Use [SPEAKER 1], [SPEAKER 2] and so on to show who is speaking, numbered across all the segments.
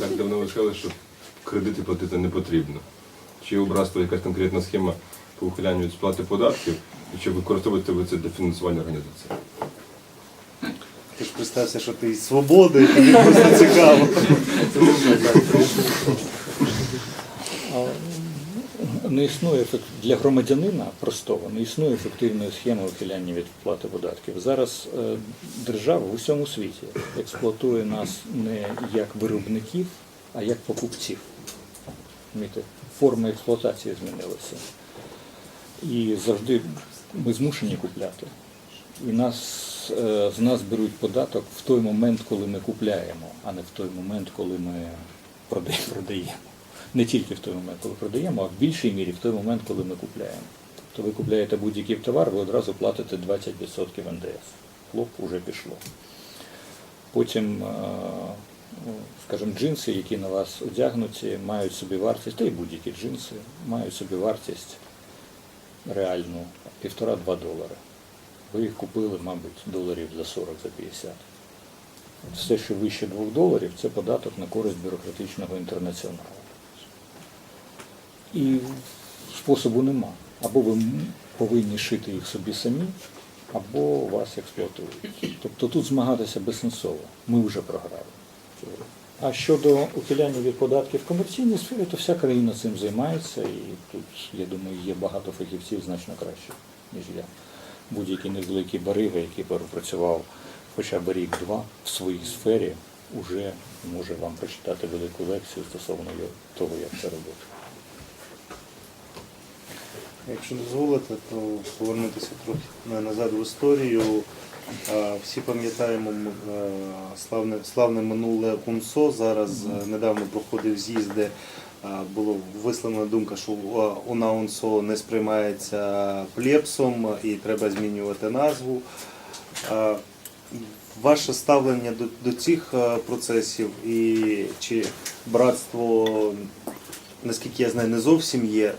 [SPEAKER 1] Так давно ви сказали, що кредити платити не потрібно. Чи у якась конкретна схема по ухилянню від сплати податків, і чи використовуєте ви це для фінансування організації?
[SPEAKER 2] Ти ж представся, що ти із свободи, і тобі просто цікаво.
[SPEAKER 3] Не існує для громадянина простого, не існує ефективної схеми ухиляння від сплати податків. Зараз е, держава в усьому світі експлуатує нас не як виробників, а як покупців. Форма експлуатації змінилася. І завжди ми змушені купляти. І нас, е, з нас беруть податок в той момент, коли ми купляємо, а не в той момент, коли ми продаємо. Не тільки в той момент, коли продаємо, а в більшій мірі в той момент, коли ми купляємо. Тобто ви купляєте будь-який товар, ви одразу платите 20% НДС. Хлоп уже пішло. Потім, ну, скажімо, джинси, які на вас одягнуті, мають собі вартість, та й будь-які джинси, мають собі вартість реальну півтора-два долари. Ви їх купили, мабуть, доларів за 40, за 50. Все, що вище 2 доларів, це податок на користь бюрократичного інтернаціоналу. І способу нема. Або ви повинні шити їх собі самі, або вас експлуатують. Тобто тут змагатися безсенсово. Ми вже програли. А щодо ухиляння від податків в комерційній сфері, то вся країна цим займається, і тут, я думаю, є багато фахівців значно кращих, ніж я. Будь-який невеликий барига, який пропрацював хоча б рік-два в своїй сфері, уже може вам прочитати велику лекцію стосовно того, як це робити.
[SPEAKER 2] Якщо дозволите, то повернутися трохи назад в історію. Всі пам'ятаємо е, славне, славне минуле УНСО. Зараз е, недавно проходив з'їзд, де було висловлена думка, що УНА УНСО не сприймається плепсом і треба змінювати назву. Ваше ставлення до, до цих е, процесів і чи братство, наскільки я знаю, не зовсім є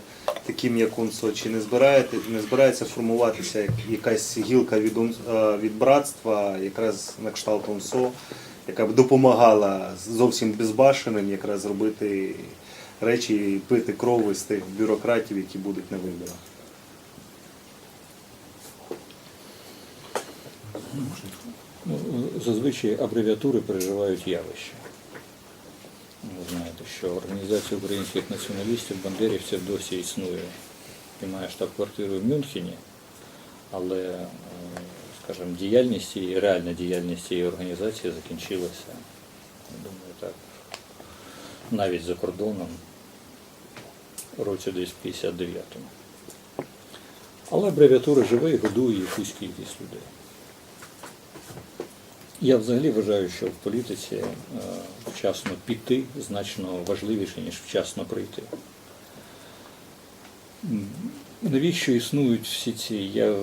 [SPEAKER 2] таким, як УНСО, чи не збираєте, не збирається формуватися як- якась гілка від, е, від братства, якраз на кшталт УНСО, яка б допомагала зовсім безбашеним якраз зробити речі і пити кров з тих бюрократів, які будуть на виборах.
[SPEAKER 3] Ну, Зазвичай абревіатури переживають явище. Ви знаєте, що організація українських націоналістів, бандерівців досі існує і має штаб-квартиру в Мюнхені, але, е, скажімо, діяльність і реальна діяльність цієї організації закінчилася, я думаю, так, навіть за кордоном, році десь 59-му. Але абревіатура живе і годує якусь кількість людей. Я взагалі вважаю, що в політиці е, вчасно піти значно важливіше, ніж вчасно прийти. Навіщо існують всі ці, я,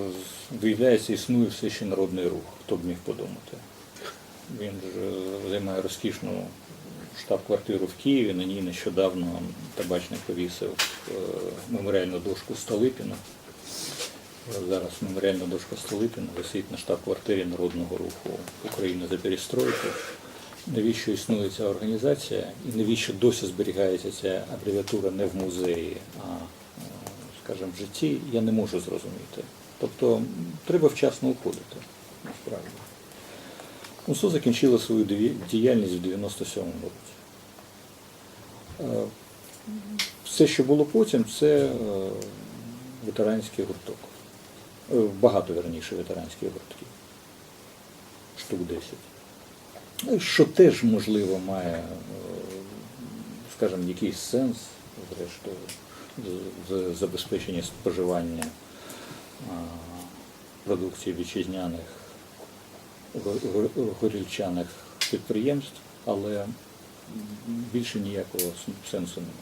[SPEAKER 3] виявляється, існує все ще народний рух, хто б міг подумати. Він ж е, займає розкішну штаб-квартиру в Києві, на ній нещодавно табачник повісив е, меморіальну дошку Столипіна. Зараз меморіальна дошка Столипіна висить на штаб-квартирі Народного руху України за перестройку. Навіщо існує ця організація і навіщо досі зберігається ця абревіатура не в музеї, а, е, скажімо, в житті, я не можу зрозуміти. Тобто треба вчасно уходити, насправді. УНСО закінчило свою діяльність в 97-му році. Е, Все, що було потім, це е, ветеранський гурток. Е, Багато верніше ветеранських гуртків. Штук 10. Ну, Що теж, можливо, має, е, скажімо, якийсь сенс, зрештою, забезпечення споживання продукції вітчизняних го- го- підприємств, але більше ніякого сенсу немає.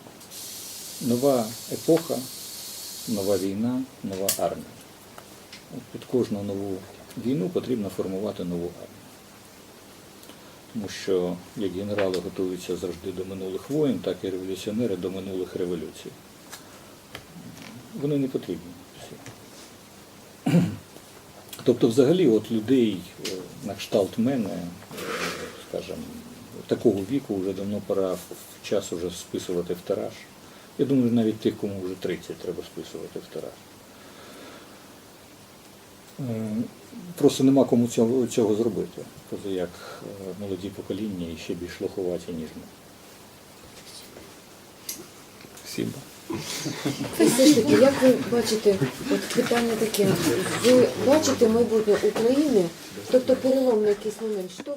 [SPEAKER 3] Нова епоха, нова війна, нова армія. Під кожну нову війну потрібно формувати нову армію. Тому що як генерали готуються завжди до минулих воїн, так і революціонери до минулих революцій. Вони не потрібні всі. Тобто, взагалі, от людей е, на кшталт мене, е, скажімо, такого віку вже давно пора в час уже списувати в тираж. Я думаю, навіть тих, кому вже 30, треба списувати в тираж. Просто нема кому цього, цього зробити, Тобто як е, молоді покоління і ще більш лоховаті, ніж ми. Всім.
[SPEAKER 4] Все ж таки, як ви бачите, от питання таке, ви бачите майбутнє України, тобто переломний якийсь момент, що,